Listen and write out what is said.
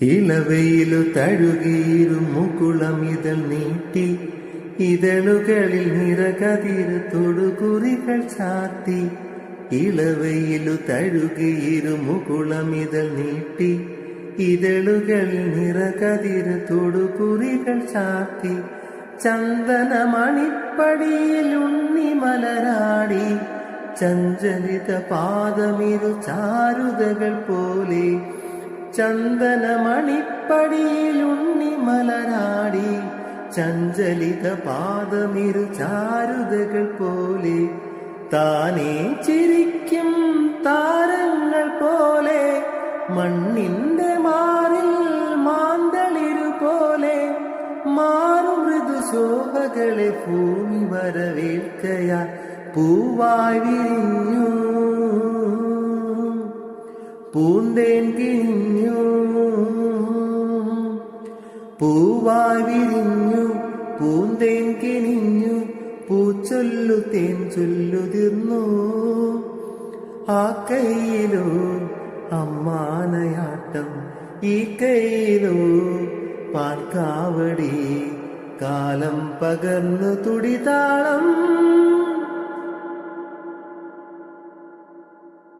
ഇളവയിലു തഴുകിയിരു മുകുളം ഇതൾ നീട്ടി ഇതളുകളിൽ നിറകതിര് തൊടുകുറികൾ ചാത്തി ഇളവയിലു തഴുകിയിരു മുകുളം ഇതൾ നീട്ടി ഇതളുകളിൽ നിറകതിര് തൊടുകുറികൾ ചാത്തി ചന്ദനമണിപ്പടിയിൽ ഉണ്ണി മലരാടി ചഞ്ചലിത പാദമിരു ചാരുതകൾ പോലെ ചന്ദനമണിപ്പടിയിൽ ഉണ്ണി മലരാടി ചഞ്ചലിത പാദമിരു ചാരുതകൾ പോലെ താനേ ചിരിക്കും താരങ്ങൾ പോലെ മണ്ണിന്റെ മാറിൽ മാന്തളിരു പോലെ മാറും മൃദു ശോഭകളെ ഭൂമി വരവേൽക്കയാ പൂവായി വിരിഞ്ഞു. പൂന്തേൻ കിഴിഞ്ഞു പൂവായി വിരിഞ്ഞു. പൂന്തേൻ കിണിഞ്ഞു പൂച്ചൊല്ലു തേൻ ചൊല്ലുതിർന്നു ആ കയ്യിലോ അമ്മാനയാട്ടം ഈ കയ്യിലോ പാൽക്കാവടി കാലം പകർന്നു തുടിതാളം.